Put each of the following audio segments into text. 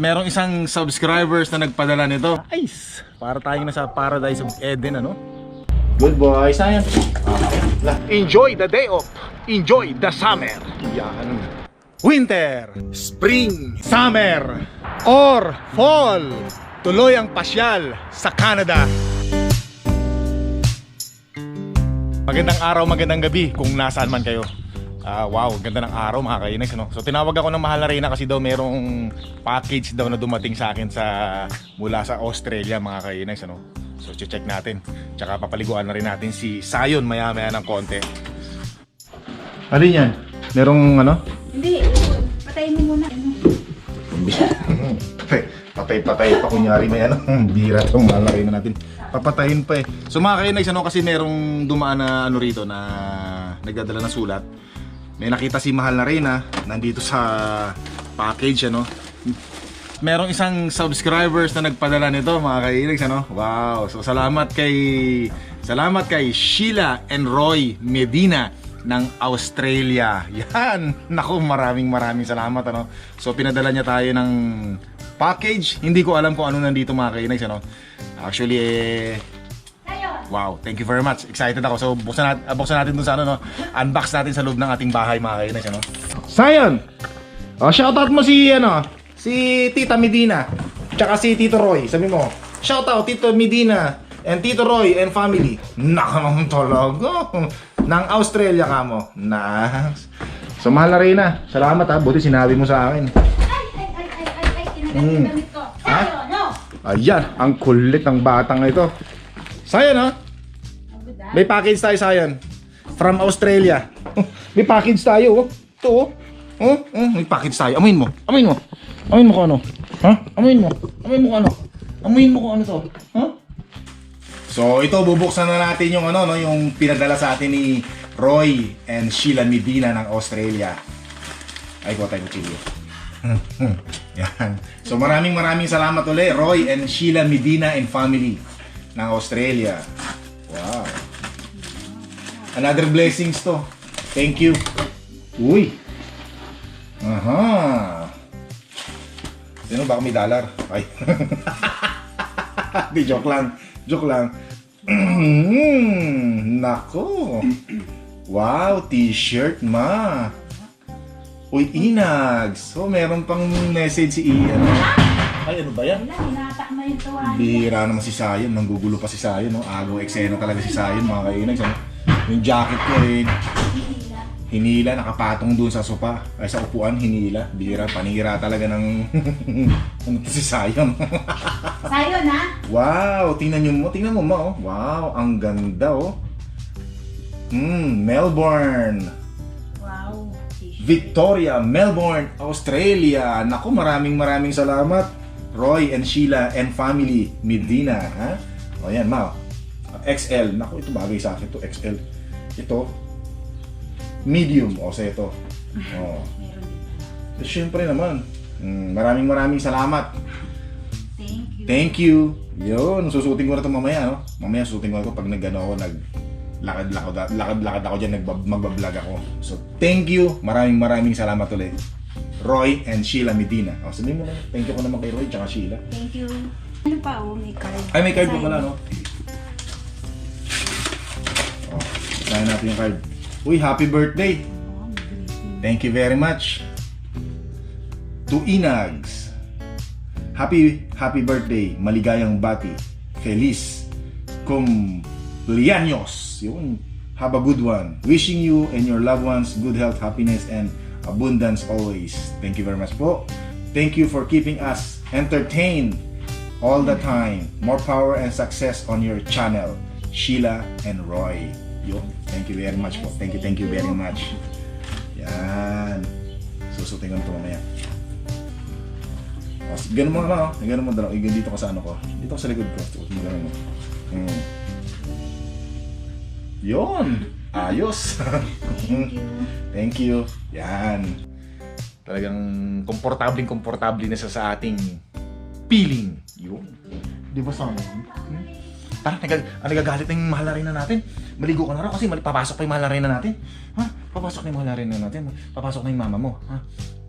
merong isang subscribers na nagpadala nito. Nice! Para tayong nasa paradise of Eden, ano? Good boy, sayang. Enjoy the day off. Enjoy the summer. Yan. Winter, spring, summer, or fall. Tuloy ang pasyal sa Canada. Magandang araw, magandang gabi kung nasaan man kayo. Ah, wow, ganda ng araw mga kainis. Ano? So tinawag ako ng mahal na Reyna kasi daw merong package daw na dumating sa akin sa mula sa Australia mga kainis. Ano? So check natin. Tsaka papaliguan na rin natin si Sayon maya maya ng konti. Ano yan? Merong ano? Hindi, patayin mo muna. Patay, patay, patay pa kunyari may ano. Bira tong mahal na natin. Papatayin pa eh. So mga kainis, ano kasi merong dumaan na ano rito na nagdadala ng sulat. May nakita si Mahal na Reyna nandito sa package ano. Merong isang subscribers na nagpadala nito mga kainis ano. Wow. So salamat kay salamat kay Sheila and Roy Medina ng Australia. Yan. Naku, maraming maraming salamat ano. So pinadala niya tayo ng package. Hindi ko alam kung ano nandito mga kainis ano. Actually eh Wow, thank you very much. Excited ako. So, buksan natin, uh, buksan natin dun sa ano, no? Unbox natin sa loob ng ating bahay, mga kainis, ano? Sayon! Oh, shoutout mo si, ano, si Tita Medina. Tsaka si Tito Roy. Sabi mo, shoutout Tito Medina and Tito Roy and family. Naka naman talaga. Nang Australia ka mo. Nice. So, mahal na rin na. Salamat ha. Buti sinabi mo sa akin. Ay, ay, ay, ay, ay, ay, kinagat Mm. yung damit ko. Tayo, no? Ayan, ang kulit ng batang ito. Sayon ha. May package tayo Sayon. From Australia. may package tayo oh. Ito oh. Oh, oh, may package tayo. Amuin mo. Amuin mo. Amuin mo kung ano. Ha? Amuin mo. Amuin mo kung ano. Amuin mo kung ano to. Ha? So ito bubuksan na natin yung ano no, yung pinadala sa atin ni Roy and Sheila Medina ng Australia. Ay, ko tayo chili. Yan. So maraming maraming salamat ulit Roy and Sheila Medina and family ng Australia. Wow. Another blessings to. Thank you. Uy. Aha. Sino baka may dollar? Ay. Di joke lang. Joke lang. Mm, Nako. Wow, t-shirt ma. Uy, Inags. So, meron pang message si Ian. Ay, ano ba yan? Wala, hinatak mo yung tuwan. Bira naman si Sayon, nanggugulo pa si Sayon, no? Agaw eksena talaga si Sayon, mga kainags, ano? Yung jacket ko eh, hinila, nakapatong dun sa sopa, ay sa upuan, hinila. Bira, panira talaga ng, ano to si Sayon. Sayo na. wow, tingnan nyo mo, tingnan mo ma, oh. Wow, ang ganda, oh. Hmm, Melbourne. Wow. Victoria, Melbourne, Australia. Naku, maraming maraming salamat. Roy and Sheila and family, Medina. Ha? O yan, ma. XL. Naku, ito bagay sa akin to XL. Ito, medium. O, sa ito. O. Eh, Siyempre naman. Mm, maraming maraming salamat. Thank you. Thank you. Yun, susutin ko na ito mamaya, no? Mamaya susutin ko na ito pag nag ano ako, nag lakad-lakad lakad-lakad ako diyan nagbab magba-vlog ako. So, thank you. Maraming maraming salamat ulit. Roy and Sheila Medina. O, sabihin mo na. Thank you ko naman kay Roy tsaka Sheila. Thank you. Ano pa, oh, may card. Ay, may card pa pala, no? O, sign natin yung card. Uy, happy birthday! Oh. Thank you very much. To Inags. Happy happy birthday. Maligayang bati. Feliz cumpleaños. Yun. Have a good one. Wishing you and your loved ones good health, happiness, and abundance always. Thank you very much po. Thank you for keeping us entertained all the time. More power and success on your channel. Sheila and Roy. Yun. Thank you very much po. Thank you, thank you very much. Yan. Susutin ko na ito mamaya. O, ganun mo na, oh. Ganun mo dalaw. Igan dito ka sa ano ko. Dito ka sa likod ko. Ganun mo. Yun. Ayos. Thank you. Thank you. Yan. Talagang komportabling komportable na siya sa ating feeling. Yun. Di ba sa Hmm? Tara, nag ah, nagagalit na yung mahal na rin na natin. Maligo ka na raw kasi papasok pa yung mahal na rin na natin. Ha? Papasok na yung mahal na rin na natin. Papasok na yung mama mo. Ha?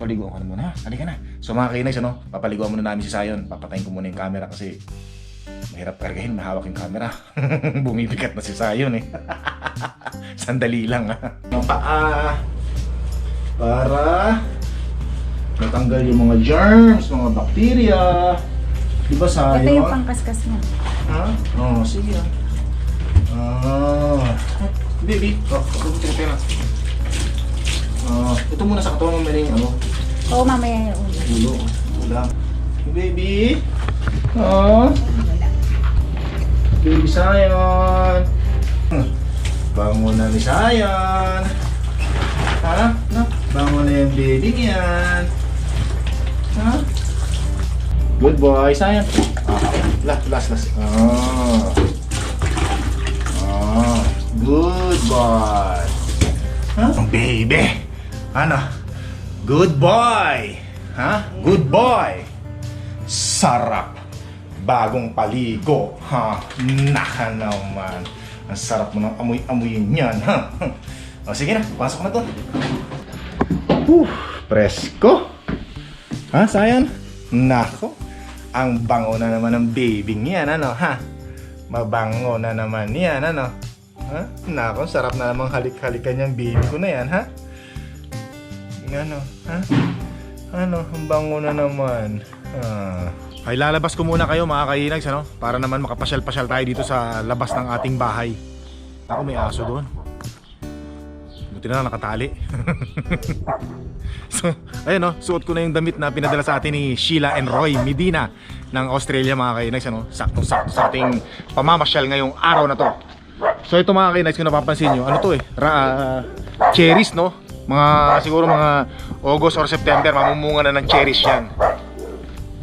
Paliguan ko na muna ha. Halika na. So mga kainags, ano, papaliguan muna namin si Sayon. Papatayin ko muna yung camera kasi mahirap kargahin, mahawak yung camera. Bumibigat na si Sayon eh. Sandali lang ha. Ang paa. Para matanggal yung mga germs, mga bacteria. Di ba Sayon? Ito yung pangkaskas mo. Ha? Oo, oh, sige ah. Ah. Baby, oh, ako mo pera. Ah, ito muna sa katawan mo may ano, Oo, mamaya yung ulo. ulo. Wala. Baby. Oh. Baby. Hmm. Bango na ni Sayon. Ha? Na, bango na yung baby yan. Ha? Good boy, Sayon. Ah, last, last, last. Ah. Ah, good boy. Ha? Baby. Ano? Good boy. Ha? Good boy. Sarap. Bagong paligo. Ha? Naka naman. Ang sarap mo ng amoy-amoyin yan. Ha? O sige na, pasok na to. Whew, presko. Ha, Sayan? Nako. Ang bango na naman ng baby yan, ano, ha? Mabango na naman yan, ano? Ha? Nako, sarap na namang halik-halikan yung baby ko na yan, ha? Ano, ha? Ano, ang bango na naman. Ah. Ay, lalabas ko muna kayo mga kainags, ano? Para naman makapasyal-pasyal tayo dito sa labas ng ating bahay. Ako, may aso doon. Buti na lang nakatali. so, ayun no, suot ko na yung damit na pinadala sa atin ni Sheila and Roy Medina ng Australia mga kainags, ano? Saktong-sakto sa ating pamamasyal ngayong araw na to. So ito mga kainags, kung napapansin nyo, ano to eh, ra, ah, cherries no? Mga, siguro mga August or September, mamumunga na ng cherries yan.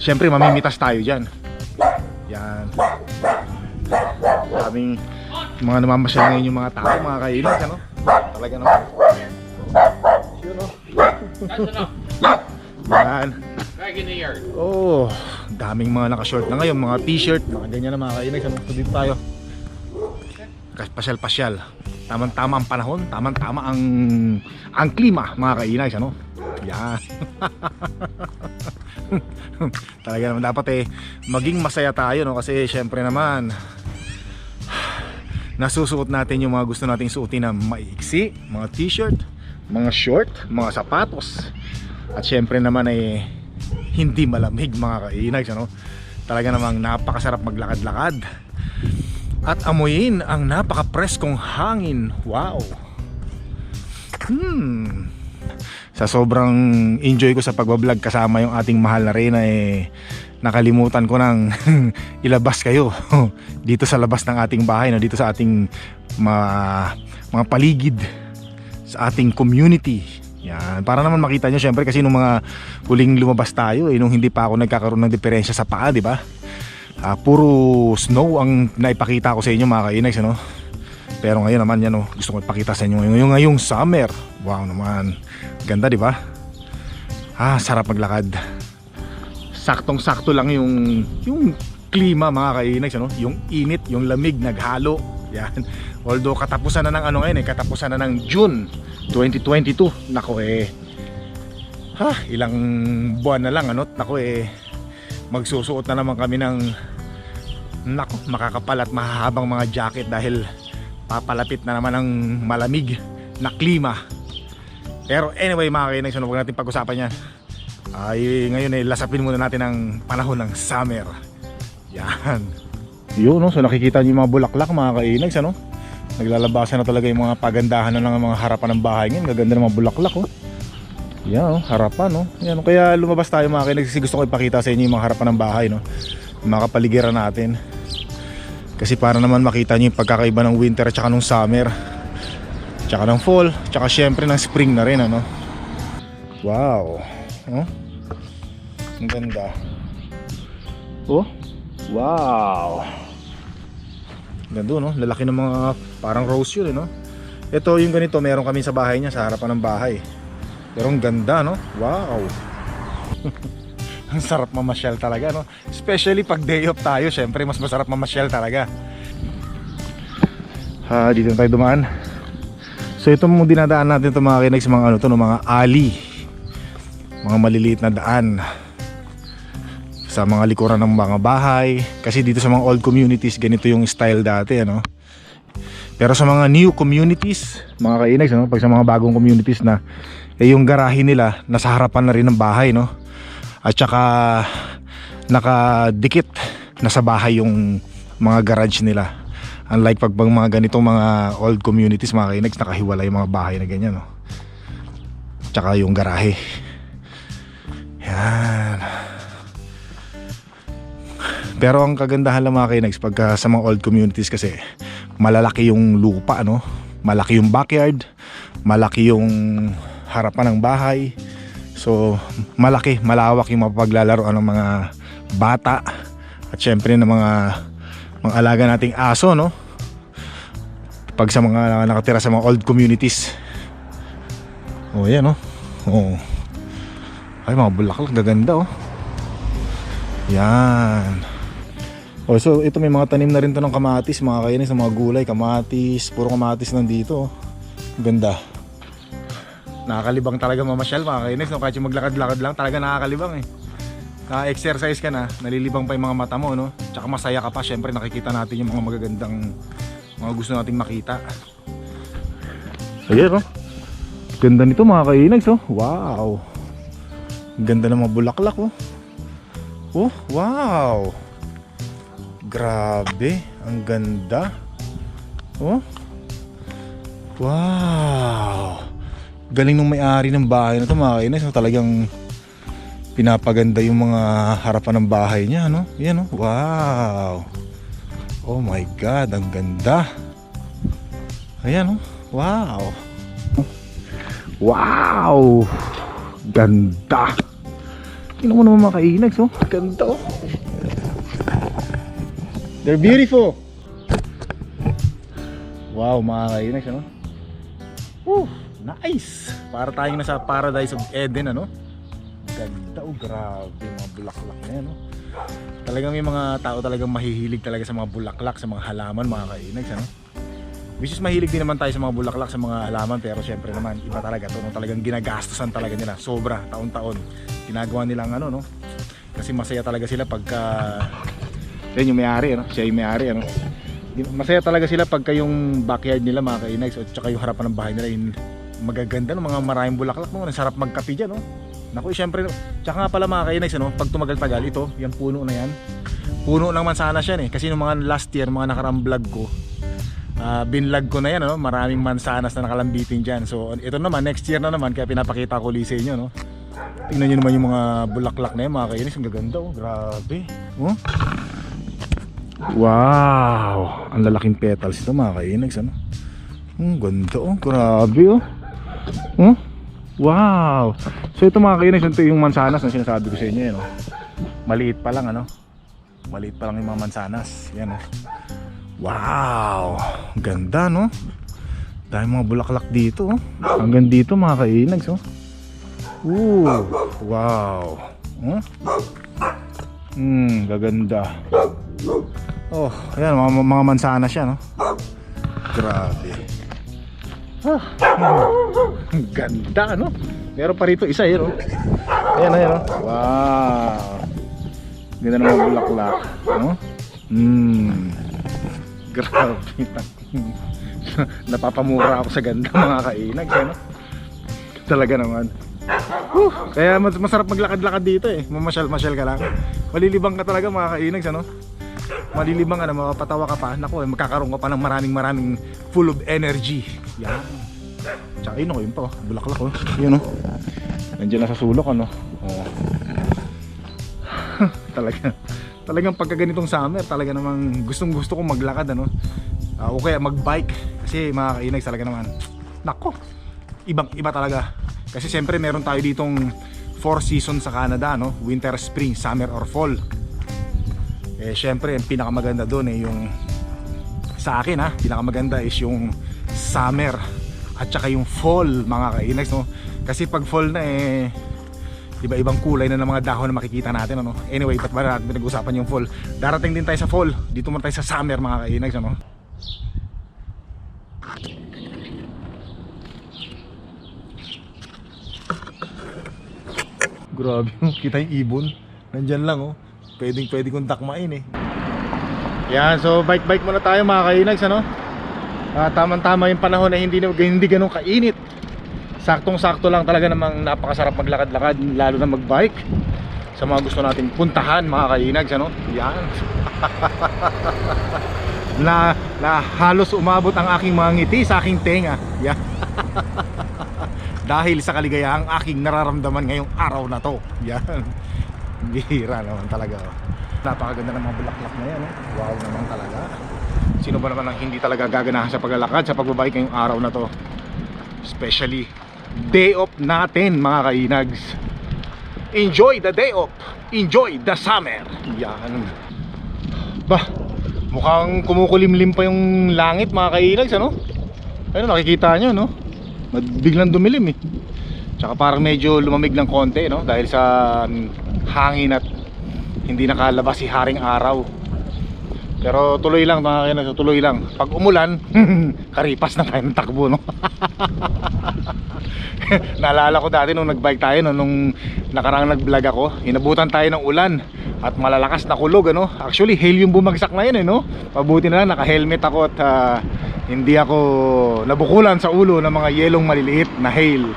Siyempre, mamimitas tayo dyan. Yan. Daming mga namamasyal ngayon yung mga tao, mga kainags, ano? Talaga no? Yun no? Yan. Back in the yard. Oh, daming mga naka-short na ngayon, mga t-shirt, mga ganyan na mga kainags. Ano? Dito tayo. Pasyal-pasyal. Tamang-tama ang panahon, tamang-tama ang ang klima, mga kainags, ano? Yan. Talaga naman dapat eh maging masaya tayo no kasi syempre naman nasusuot natin yung mga gusto nating suotin na maiksi, mga t-shirt, mga short, mga sapatos. At syempre naman ay hindi malamig mga kainags ano. Talaga namang napakasarap maglakad-lakad. At amuyin ang napaka-preskong hangin. Wow. Hmm. Sa sobrang enjoy ko sa pagbablog kasama yung ating mahal na Reyna eh nakalimutan ko nang ilabas kayo dito sa labas ng ating bahay no? Dito sa ating mga mga paligid sa ating community. Yan. Para naman makita nyo syempre kasi nung mga huling lumabas tayo eh nung hindi pa ako nagkakaroon ng diferensya sa paa di ba? Ah, puro snow ang naipakita ko sa inyo mga kainags ano pero ngayon naman yan oh, gusto ko ipakita sa inyo ngayong, ngayong summer. Wow naman. Ganda di ba? Ah sarap maglakad. Saktong sakto lang yung yung klima mga kainags ano? Yung init yung lamig naghalo. Yan. Although katapusan na ng ano ngayon eh katapusan na ng June 2022 nako eh. Ha ilang buwan na lang ano? Nako eh. Magsusuot na naman kami ng nako makakapal at mahahabang mga jacket dahil papalapit na naman ng malamig na klima pero anyway mga kainags ano huwag natin pag-usapan yan ay ngayon ay lasapin muna natin ang panahon ng summer. Yan. Yun no, so nakikita niyo yung mga bulaklak mga kainags ano. Naglalabasan na talaga yung mga pagandahan ng mga harapan ng bahay ngayon. Gaganda ng mga bulaklak oh. Yan oh, harapan no. Yan oh, kaya lumabas tayo mga kainags kasi gusto ko ipakita sa inyo yung mga harapan ng bahay no. Mga kapaligiran natin. Kasi para naman makita niyo yung pagkakaiba ng winter at saka ng summer. Tsaka ng fall, tsaka syempre ng spring na rin ano. Wow. Oh. Ang ganda. Oh. Wow. Ganda no? Lalaki ng mga parang rose yun, eh, no? Ito yung ganito, meron kami sa bahay niya, sa harapan ng bahay. Pero ang ganda, no? Wow. ang sarap mamasyal talaga, no? Especially pag day off tayo, syempre mas masarap mamasyal talaga. Ha, dito tayo dumaan. So ito mong dinadaan natin itong mga kinags, mga ano to, no, mga ali mga maliliit na daan sa mga likuran ng mga bahay kasi dito sa mga old communities ganito yung style dati ano pero sa mga new communities mga kainags no? pag sa mga bagong communities na eh, yung garahe nila nasa harapan na rin ng bahay no at saka nakadikit nasa bahay yung mga garage nila. Unlike pag mga ganitong mga old communities mga kainags nakahiwalay yung mga bahay na ganyan no? Tsaka yung garahe. Yan. Pero ang kagandahan lang mga kainags pagka sa mga old communities kasi malalaki yung lupa no? Malaki yung backyard malaki yung harapan ng bahay so malaki malawak yung mapaglalaroan ng mga bata at syempre ng mga mga alaga nating aso no pag sa mga nakatira sa mga old communities oh yan no oh ay mga bulaklak gaganda oh yan Oh, so ito may mga tanim na rin to ng kamatis, mga kainis, mga gulay, kamatis, puro kamatis nandito. Oh. Ganda. Nakakalibang talaga mamasyal mga kainis, no? kahit yung maglakad-lakad lang, talaga nakakalibang eh. Na-exercise ka na, nalilibang pa yung mga mata mo, no? Tsaka masaya ka pa, syempre nakikita natin yung mga magagandang mga gusto nating makita. Ayan, oh. Ganda nito mga kainags, oh. Wow. Ganda ng mga bulaklak, oh. Oh, wow. Grabe, ang ganda. Oh. Wow. Galing nung may-ari ng bahay na to mga kainis. No? Talagang pinapaganda yung mga harapan ng bahay niya. No? Yan, no? Wow. Oh my God, ang ganda. Ayan, no? Wow. Wow. Ganda. Tingnan mo naman mga kainags, oh. Ganda, oh. They're beautiful. Wow, mga kainags, ano? Woo, nice. Para tayong nasa paradise of Eden, ano? Ganda, oh, grabe, mga bulaklak na yan, no? Talagang may mga tao talagang mahihilig talaga sa mga bulaklak, sa mga halaman, mga kainags, ano? Which is mahilig din naman tayo sa mga bulaklak, sa mga halaman, pero syempre naman, iba talaga to, no? Talagang ginagastosan talaga nila, sobra, taon-taon. Ginagawa nilang ano, no? Kasi masaya talaga sila pagka yan yung may-ari, ano? Siya yung may-ari, ano? Masaya talaga sila pagka yung backyard nila mga kainags at saka yung harapan ng bahay nila yung magaganda no? mga maraming bulaklak no? ang sarap magkape dyan no? Naku, syempre, tsaka nga pala mga kainags ano? pag tumagal-tagal ito, yung puno na yan puno ng mansanas yan eh kasi nung mga last year, mga nakaraang vlog ko uh, binlag ko na yan no? maraming mansanas na nakalambitin dyan so ito naman, next year na naman kaya pinapakita ko ulit sa inyo no? tingnan nyo naman yung mga bulaklak na yan mga kainags ang gaganda oh, grabe oh Wow! Ang lalaking petals ito mga kainags ano? Ang ganda oh, grabe oh. Oh? Wow! So ito mga kainags, ito yung mansanas na sinasabi ko sa inyo yan oh. Maliit pa lang ano? Maliit pa lang yung mga mansanas. Yan oh. Wow! Ganda no? Dahil mga bulaklak dito oh. Hanggang dito mga kainags oh. Ooh! Wow! Oh? Hmm, gaganda. Oh, ayan, mga, mga mansana siya, no? Grabe. Ah, ganda, no? Meron pa rito isa, yun, no? Ayan, ayan, no? Wow. Ganda ng mga bulaklak, no? Hmm. Grabe. Napapamura ako sa ganda mga kainag, no? Talaga naman. Whew, kaya mas masarap maglakad-lakad dito eh. Mamasyal-masyal ka lang. Malilibang ka talaga mga kainags ano. Malilibang ka na mapapatawa ka pa. Naku, eh, magkakaroon ka pa ng maraming maraming full of energy. Yan. Tsaka yun ako yun pa oh. Bulaklak oh. Yun oh. Nandiyan na sa sulok ano. Oh. talaga. Talagang pagka ganitong summer, talaga namang gustong gusto kong maglakad ano. Uh, o kaya mag-bike kasi mga kainags talaga naman. Nako. Ibang iba talaga. Kasi siyempre meron tayo ditong four seasons sa Canada, no? Winter, spring, summer, or fall. Eh siyempre, ang pinakamaganda doon eh yung sa akin ha, pinakamaganda is yung summer at saka yung fall mga kainags, no? Kasi pag fall na eh iba-ibang kulay na ng mga dahon na makikita natin ano. Anyway, ba't ba natin pinag-usapan yung fall? Darating din tayo sa fall. Dito man tayo sa summer mga kainags, ano? Grabe, kita yung ibon. Nandyan lang oh. Pwedeng pwede kong takmain eh. Yan, so bike-bike muna tayo mga kainags ano. Ah, tamang-tama yung panahon na hindi hindi ganun kainit. Saktong-sakto lang talaga namang napakasarap maglakad-lakad lalo na magbike. Sa mga gusto natin puntahan mga kainags ano. Yan. na, na halos umabot ang aking mga ngiti sa aking tenga. Yan. Dahil sa kaligayahang aking nararamdaman ngayong araw na to. Yan. Bihira naman talaga. oh. Napakaganda ng mga bulaklak na yan. Eh. Wow naman talaga. Sino ba naman ang hindi talaga gaganahan sa paglalakad sa pagbabike ngayong araw na to? Especially day off natin mga kainags. Enjoy the day off. Enjoy the summer. Yan. Bah, mukhang kumukulimlim pa yung langit mga kainags ano? Ayun nakikita nyo no? Biglang dumilim eh. Tsaka parang medyo lumamig ng konti no? Dahil sa hangin at hindi nakalabas si Haring Araw. Pero tuloy lang mga kainags, tuloy lang. Pag umulan, karipas na tayo ng takbo no? Naalala ko dati nung nagbike tayo no, nung nakarang nag-vlog ako, inabutan tayo ng ulan at malalakas na kulog ano. Actually, hail yung bumagsak na yun eh no. Mabuti na lang naka-helmet ako at ah, hindi ako nabukulan sa ulo ng mga yelong maliliit na hail.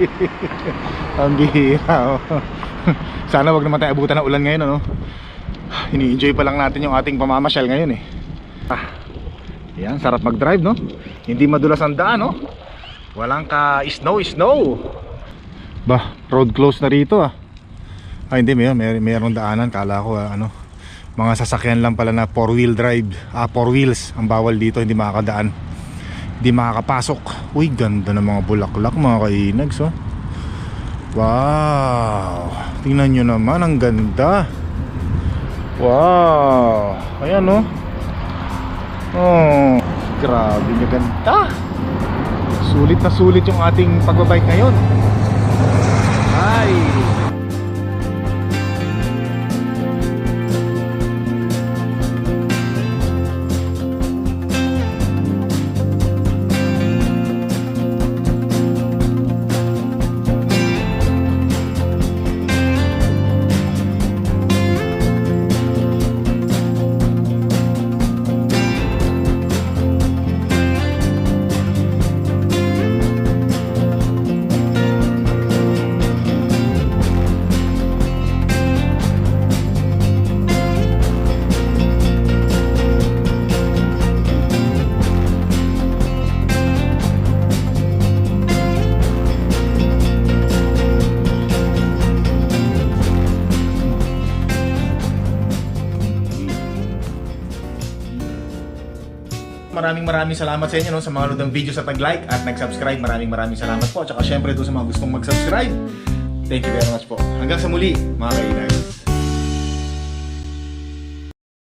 Ang bihira oh. Sana wag naman tayo abutan ng ulan ngayon ano. Ini-enjoy pa lang natin yung ating pamamasyal ngayon eh. Ah, yan, sarap mag-drive no. Hindi madulas ang daan no. Walang ka snow snow. Bah, road close na rito ah. Ah, hindi may may mayroong daanan kala ko ah, ano. Mga sasakyan lang pala na four wheel drive, ah four wheels ang bawal dito, hindi makakadaan. Hindi makakapasok. Uy, ganda ng mga bulaklak mga kainags oh. Wow. Tingnan nyo naman, ang ganda. Wow. Ayan oh. Oh, grabe na ganda. Sulit na sulit yung ating pagbabike ngayon. Ay. Maraming maraming salamat sa inyo no, sa mga nanood ng videos at nag-like at nag-subscribe. Maraming maraming salamat po. At saka syempre doon sa mga gustong mag-subscribe. Thank you very much po. Hanggang sa muli, mga kainag.